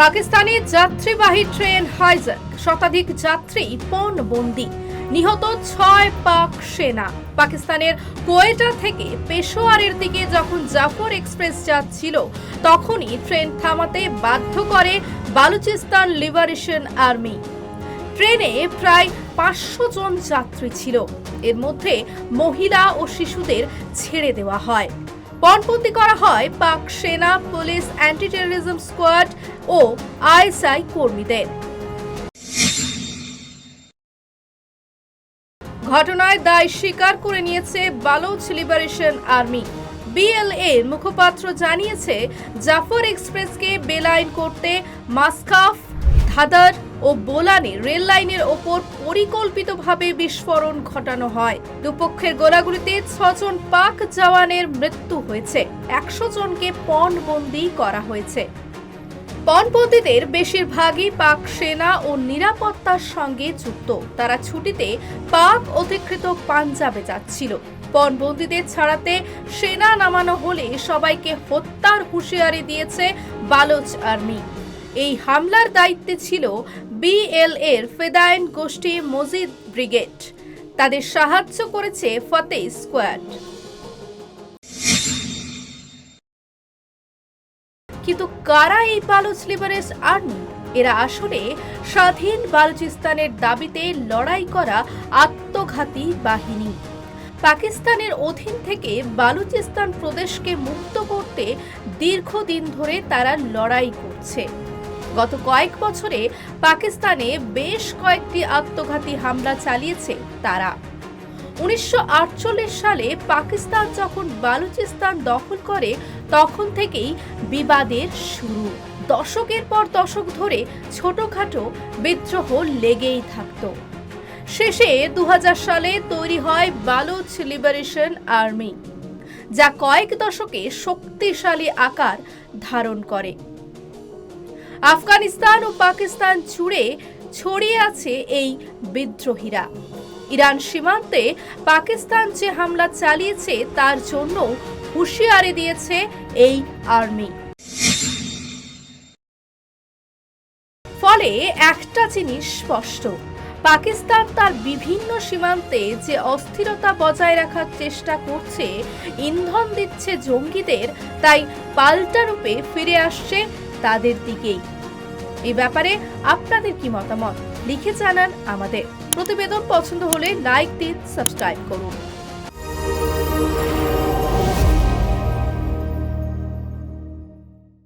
পাকিস্তানি যাত্রীবাহী train hijack. শতাধিক যাত্রী পণবন্দি। নিহত ছয় পাক সেনা। পাকিস্তানের কোয়েটা থেকে পেশোয়ারের দিকে যখন জাফর এক্সপ্রেস যাচ্ছিল, তখনই ট্রেন থামাতে বাধ্য করে বালুচিস্তান লিবারেশন আর্মি। ট্রেনে প্রায় পাঁচশো জন যাত্রী ছিল। এর মধ্যে মহিলা ও শিশুদের ছেড়ে দেওয়া হয়। পণবন্দি করা হয় পাক সেনা, পুলিশ অ্যান্টি টেরোরিজম স্কোয়াড ও আইএসআই কর্মীদের। ঘটনায় দায় স্বীকার করে নিয়েছে বালোচ লিবারেশন আর্মি। বিএলএ মুখপাত্র জানিয়েছে, জাফর এক্সপ্রেসকে বেলাইন করতে মাসকাফ ধাদার ও বোলানে রেল লাইনের ওপর পরিকল্পিতভাবে বিস্ফোরণ ঘটানো হয়। দুপক্ষের গোলাগুলিতে ছজন পাক জওয়ানের মৃত্যু হয়েছে। একশো জনকে পণবন্দি করা হয়েছে। পণবন্দীদের বেশিরভাগই পাক সেনা ও নিরাপত্তার সঙ্গে যুক্ত। তারা ছুটিতে পাক অধিকৃত পাঞ্জাবে যাচ্ছিল। পণবন্দীদের ছাড়াতে সেনা নামানো হলে সবাইকে হত্যার হুঁশিয়ারি দিয়েছে বালোচ আর্মি। এই হামলার দায়িত্বে ছিল বিএল এর ফেদায়েন গোষ্ঠী মজিদ ব্রিগেড। তাদের সাহায্য করেছে ফতে স্কোয়াড। কিন্তু কারা এই বালুচ লিবারেস আর্মি? এরা আসলে স্বাধীন বালুচিস্তানের দাবিতে লড়াই করা আত্মঘাতী বাহিনী। পাকিস্তানের অধীন থেকে বালুচিস্তান প্রদেশকে মুক্ত করতে দীর্ঘদিন ধরে তারা লড়াই করছে। গত কয়েক বছরে পাকিস্তানে বেশ কয়েকটি আত্মঘাতী হামলা চালিয়েছে তারা। উনিশশো আটচল্লিশ সালে পাকিস্তান যখন বালুচিস্তান দখল করে, তখন থেকেই বিবাদের শুরু। দশকের পর দশক ধরে ছোটখাটো বিদ্রোহ লেগেই থাকত। শেষে দু হাজার সালে তৈরি হয় বালুচ লিবারেশন আর্মি, যা কয়েক দশকে শক্তিশালী আকার ধারণ করে। আফগানিস্তান ও পাকিস্তান জুড়ে ছড়িয়ে আছে এই বিদ্রোহীরা। ইরান সীমান্তে পাকিস্তান যে হামলা চালিয়েছে, তার জন্য হুঁশিয়ারি দিয়েছে এই আর্মি। ফলে একটা জিনিস স্পষ্ট, পাকিস্তান তার বিভিন্ন সীমান্তে যে অস্থিরতা বজায় রাখার চেষ্টা করছে, ইন্ধন দিচ্ছে জঙ্গিদের, তাই পাল্টা রূপে ফিরে আসছে তাদের দিকেই। এই ব্যাপারে আপনাদের কি মতামত? লিখে জানান আমাদের। প্রতিবেদন পছন্দ হলে লাইক দিন, সাবস্ক্রাইব করুন।